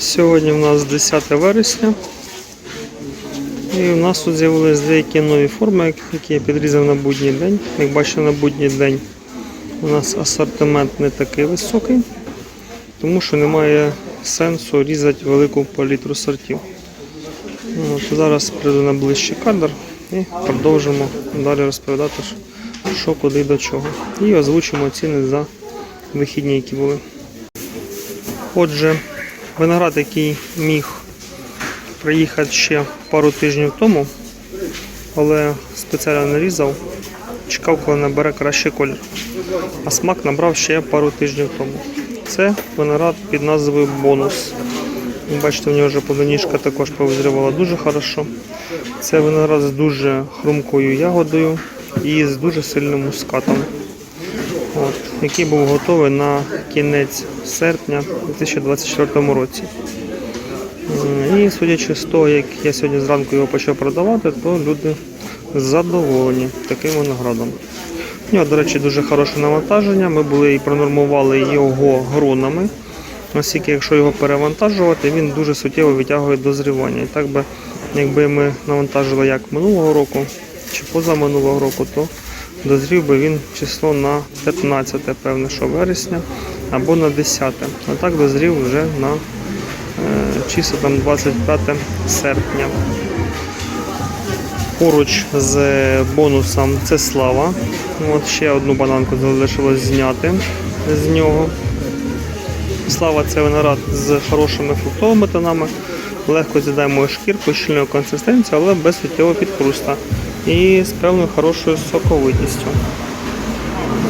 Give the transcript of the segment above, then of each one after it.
Сьогодні у нас 10 вересня. І у нас тут з'явились деякі нові форми, які я підрізав на будній день. Як бачите, на будній день у нас асортимент не такий високий, тому що немає сенсу різати велику палітру сортів. От, зараз прийду на ближчий кадр і продовжимо далі розповідати, що, куди, до чого. І озвучимо ціни за вихідні, які були. Отже, виноград, який міг приїхати ще пару тижнів тому, але спеціально нарізав, чекав, коли набере кращий колір. А смак набрав ще пару тижнів тому. Це виноград під назвою бонус. Бачите, в нього вже плодоніжка також повизрівала дуже хорошо. Це виноград з дуже хрумкою ягодою і з дуже сильним мускатом. От, який був готовий на кінець серпня 2024 році. І судячи з того, як я сьогодні зранку його почав продавати, то люди задоволені таким виноградом. У нього, до речі, дуже хороше навантаження. Ми були і пронормували його гронами. Оскільки, якщо його перевантажувати, він дуже суттєво витягує дозрівання. І так би, якби ми навантажили як минулого року чи позаминулого року, то дозрів би він число на 15, певне, що вересня або на 10. А так дозрів вже на е, чисто там 25 серпня. Поруч з бонусом це слава. От ще одну бананку залишилось зняти з нього. Слава це виноград з хорошими фруктовими тонами, легко з'їдає мою шкірку, щільною консистенцією, але без суттєвого підхруста. І з певною хорошою соковитістю.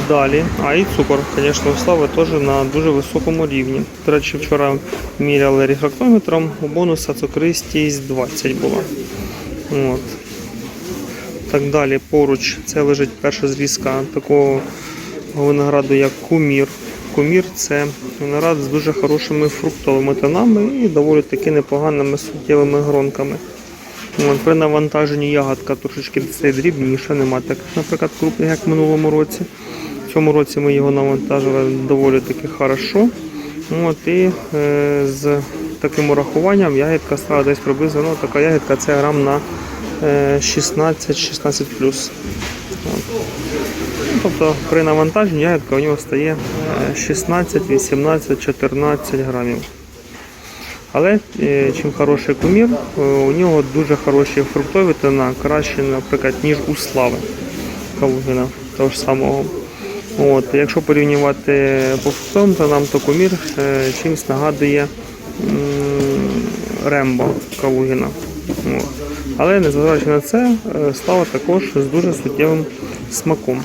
Далі, а і цукор, звісно, слави теж на дуже високому рівні. До речі, вчора міряли рефрактометром, у бонуса цукристість 20 була. От. Так далі, поруч це лежить перша зрізка такого винограду, як кумір. Кумір це виноград з дуже хорошими фруктовими тонами і доволі таки непоганими суттєвими гронками. От, при навантаженні ягодка трошечки дрібніша, нема так, наприклад, крупних, як в минулому році. В цьому році ми його навантажили доволі таки хорошо. От, і е, з таким урахуванням ягідка стала десь приблизно, ну така ягідка це грам на е, 16-16 плюс. Ну, Тобто при навантаженні ягідка у нього стає е, 16, 18, 14 грамів. Але е, чим хороший кумір, е, у нього дуже хороші фруктові тона, краще, наприклад, ніж у слави Калугина того ж самого. От, якщо порівнювати по фруктовим тонам, то кумір е, чимось нагадує Рембо Калугіна. От. Але незважаючи на це, слава також з дуже суттєвим смаком.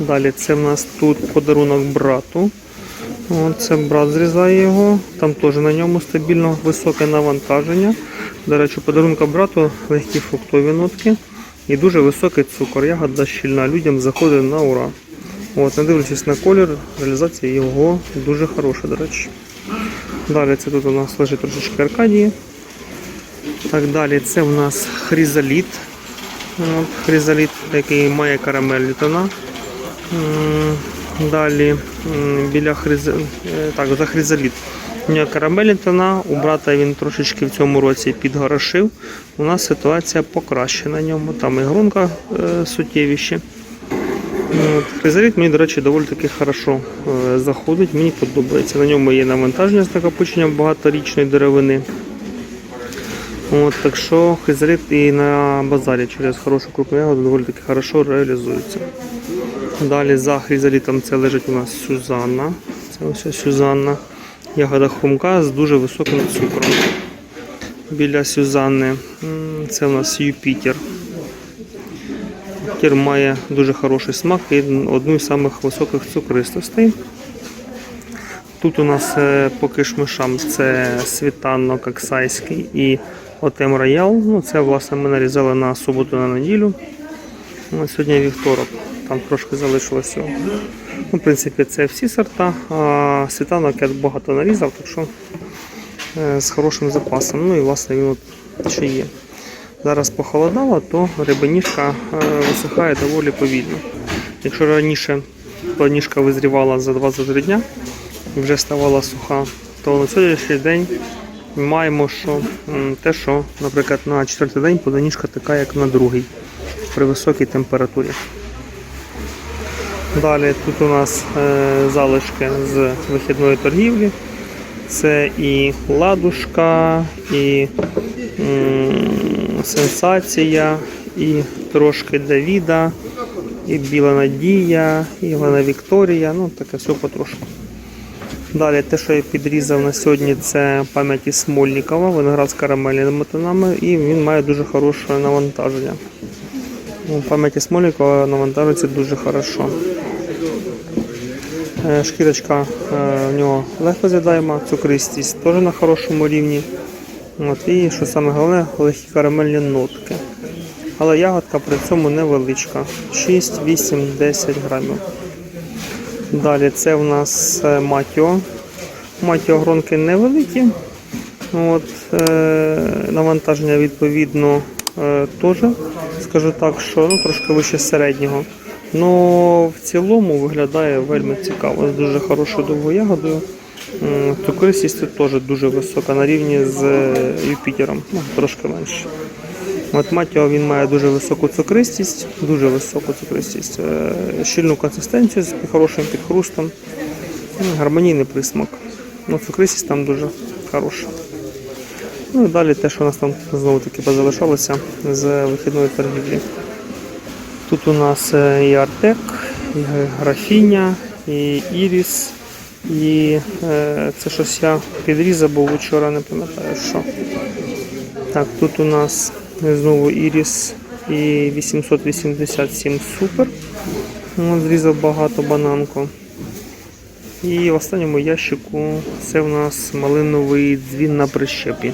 Далі це в нас тут подарунок брату. Це брат зрізає його. Там теж на ньому стабільно високе навантаження. До речі, подарунка брату легкі фруктові нотки і дуже високий цукор. Ягода щільна. Людям заходить на ура. От, не дивлячись на колір, реалізація його дуже хороша, до речі. Далі це тут у нас лежить трошечки Аркадії. Так далі, це в нас хризаліт. Хризаліт, який має карамельні тона. Далі біля хриз... е, так, за хризаліт. У нього карамельні тона, у брата він трошечки в цьому році підгорошив. У нас ситуація покращена на ньому. Там і грунка е, суттєвіші. Хризаліт мені, до речі, доволі таки хорошо е, заходить, мені подобається. На ньому є навантаження з накопиченням багаторічної деревини. От, так що хризаліт і на базарі через хорошу крупну ягоду доволі таки хорошо реалізується. Далі за хризалітом це лежить у нас Сюзанна. Це ось Сюзанна. Ягода хрумка з дуже високим цукром. Біля Сюзанни це у нас Юпітер. Юпітер має дуже хороший смак і одну з самих високих цукристостей. Тут у нас е, по кишмишам це світанно коксайський і Отем Роял. Ну, це власне ми нарізали на суботу на неділю. Ну, Сьогодні вівторок, там трошки залишилось його. Ну, в принципі, це всі сорта. А світанок я багато нарізав, так що е, з хорошим запасом. Ну і власне він от ще є. Зараз похолодало, то рибаніжка е, висихає доволі повільно. Якщо раніше планіжка визрівала за 2-3 дня і вже ставала суха то на сьогоднішній день маємо що, те, що, наприклад, на четвертий день поданіжка така, як на другий, при високій температурі. Далі тут у нас е, залишки з вихідної торгівлі. Це і ладушка, і сенсація, і трошки Давіда, і Біла Надія, і Галина Вікторія. Ну, таке все потрошку. Далі те, що я підрізав на сьогодні, це пам'яті Смольникова, виноград з карамельними тонами, і він має дуже хороше навантаження. У пам'яті Смольникова навантажується дуже хорошо. Е, Шкірочка е, в нього легко з'їдаєма, цукристість теж на хорошому рівні. От, і що саме головне, легкі карамельні нотки. Але ягодка при цьому невеличка. 6, 8, 10 грамів. Далі це в нас е, матіо. Матіо гронки невеликі. От, е, навантаження відповідно теж, скажу так, що ну, трошки вище середнього. Ну в цілому виглядає вельми цікаво, з дуже хорошою довгою ягодою. Цукристість теж дуже висока на рівні з е, Юпітером, ну, трошки менше. От Матіо він має дуже високу цукристість, дуже високу цукристість, е, щільну консистенцію з хорошим підхрустом, гармонійний присмак. Ну, цукристість там дуже хороша. Ну і далі те, що у нас там знову таки позалишалося з вихідної торгівлі. Тут у нас е, і Артек, і графіня, і Іріс, і е, це щось я підрізав, бо вчора не пам'ятаю що. Так, тут у нас знову Іріс і 887 супер. Зрізав багато бананку. І в останньому ящику це в нас малиновий дзвін на прищепі.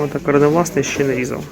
Ось так кореневласний ще не різав.